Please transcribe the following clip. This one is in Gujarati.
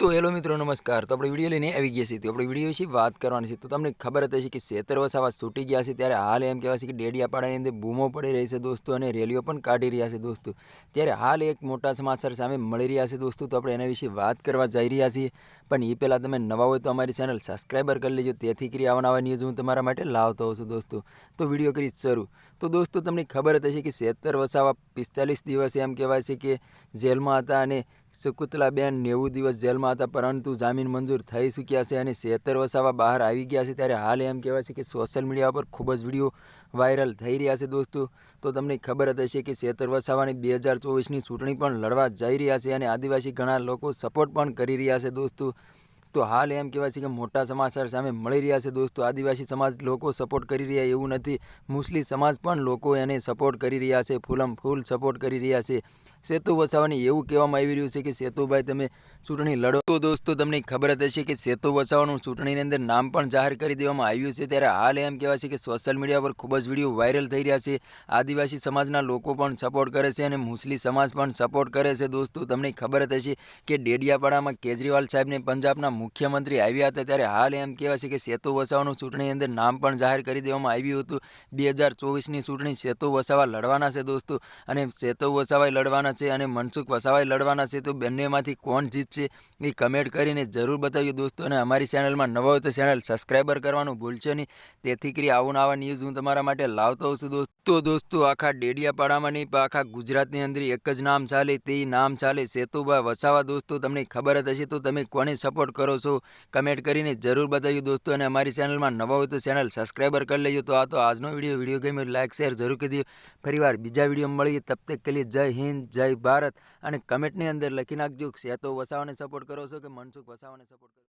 તો હેલો મિત્રો, નમસ્કાર. તો આપણે વીડિયો લઈને આવી ગયા છીએ. તો આપણે વીડિયો વિશે વાત કરવાની છે. તો તમને ખબર હતી હશે કે સેતર વસાવા છૂટી ગયા છે. ત્યારે હાલ એમ કહેવાય છે કે ડેડિયાપાડાની અંદર બૂમો પડી રહી છે દોસ્તો અને રેલીઓ પણ કાઢી રહ્યા છે દોસ્તો. ત્યારે હાલ એક મોટા સમાચાર સામે મળી રહ્યા છે દોસ્તો. તો આપણે એના વિશે વાત કરવા જઈ રહ્યા છીએ. પણ એ પહેલાં તમે નવા હોય તો અમારી ચેનલ સબસ્ક્રાઈબર કરી લેજો. તેથી કરી આવા નવા ન્યૂઝ હું તમારા માટે લાવતો હોઉં છું દોસ્તો. તો વીડિયો કરી શરૂ. તો દોસ્તો તમને ખબર હતી હશે કે સેતર વસાવા પિસ્તાલીસ દિવસે એમ કહેવાય છે કે જેલમાં હતા અને શકુતલાબેન નેવું દિવસ જેલમાં હતા, પરંતુ જામીન મંજૂર થઈ ચૂક્યા છે અને છેતર વસાવા બહાર આવી ગયા છે. ત્યારે હાલ એમ કહેવાય છે કે સોશિયલ મીડિયા પર ખૂબ જ વીડિયો વાયરલ થઈ રહ્યા છે દોસ્તો. તો તમને ખબર જ હશે કે છેતર વસાવાની બે હજાર ચોવીસની ચૂંટણી પણ લડવા જઈ રહ્યા છે અને આદિવાસી ઘણા લોકો સપોર્ટ પણ કરી રહ્યા છે દોસ્તો. તો હાલ એમ કહેવાય છે કે મોટા સમાચાર સામે મળી રહ્યા છે દોસ્તો. આદિવાસી સમાજ લોકો સપોર્ટ કરી રહ્યા એવું નથી. મુસ્લિમ સમાજ પણ લોકો એને સપોર્ટ કરી રહ્યા છે. ફૂલમ ફૂલ સપોર્ટ કરી રહ્યા છે. સેતુ વસાવાની એવું કહેવામાં આવી રહ્યું છે કે સેતુભાઈ તમે ચૂંટણી લડો તો દોસ્તો તમને ખબર જ હશે કે સેતુ વસાવાનું ચૂંટણીની અંદર નામ પણ જાહેર કરી દેવામાં આવ્યું છે. ત્યારે હાલ એમ કહેવાય છે કે સોશિયલ મીડિયા પર ખૂબ જ વીડિયો વાયરલ થઈ રહ્યા છે. આદિવાસી સમાજના લોકો પણ સપોર્ટ કરે છે અને મુસ્લિમ સમાજ પણ સપોર્ટ કરે છે દોસ્તો. તમને ખબર જ હશે કે ડેડિયાપાડામાં કેજરીવાલ સાહેબને પંજાબના મુખ્યમંત્રી આવ્યા હતા ત્યારે હાલ એમ કહેવાય કે સેતુ વસાવાનું ચૂંટણી અંદર નામ પણ જાહેર કરી દેવામાં આવ્યું હતું. બે હજાર ચોવીસની ચૂંટણી સેતુ વસાવા લડવાના છે દોસ્તો. અને સેતુ વસાવાય લડવાના છે અને મનસુખ વસાવાય લડવાના છે તો બંનેમાંથી કોણ જીતશે એ કમેન્ટ કરીને જરૂર બતાવ્યું દોસ્તો. અને અમારી ચેનલમાં નવા તો ચેનલ સબસ્ક્રાઈબર કરવાનું ભૂલશો નહીં. તેથી કરી આવું આવા ન્યૂઝ હું તમારા માટે લાવતો હોઉં છું દોસ્તો. દોસ્તો આખા ડેડિયાપાડામાં નહીં પણ આખા ગુજરાતની અંદર એક જ નામ ચાલે, તે નામ ચાલે સેતુભાઈ વસાવા. દોસ્તો, તમને ખબર જ હશે તો તમે કોને સપોર્ટ કરો છો? કમેન્ટ કરીને જરૂર બતાવ્યું દોસ્તો અને અમારી ચેનલમાં નવા હોય તો ચેનલ સબસ્ક્રાઈબર કરી લેજો. તો આ તો આજનો વીડિયો વીડિયો ગમે લાઈક શેર જરૂર કરી દો. ફરીવાર બીજા વીડિયો મળીએ. તબ તક કે જય હિન્દ, જય ભારત. અને કમેન્ટની અંદર લખી નાખજો સેતો વસાવાને સપોર્ટ કરો છો કે મનસુખ વસાવાને સપોર્ટ કરો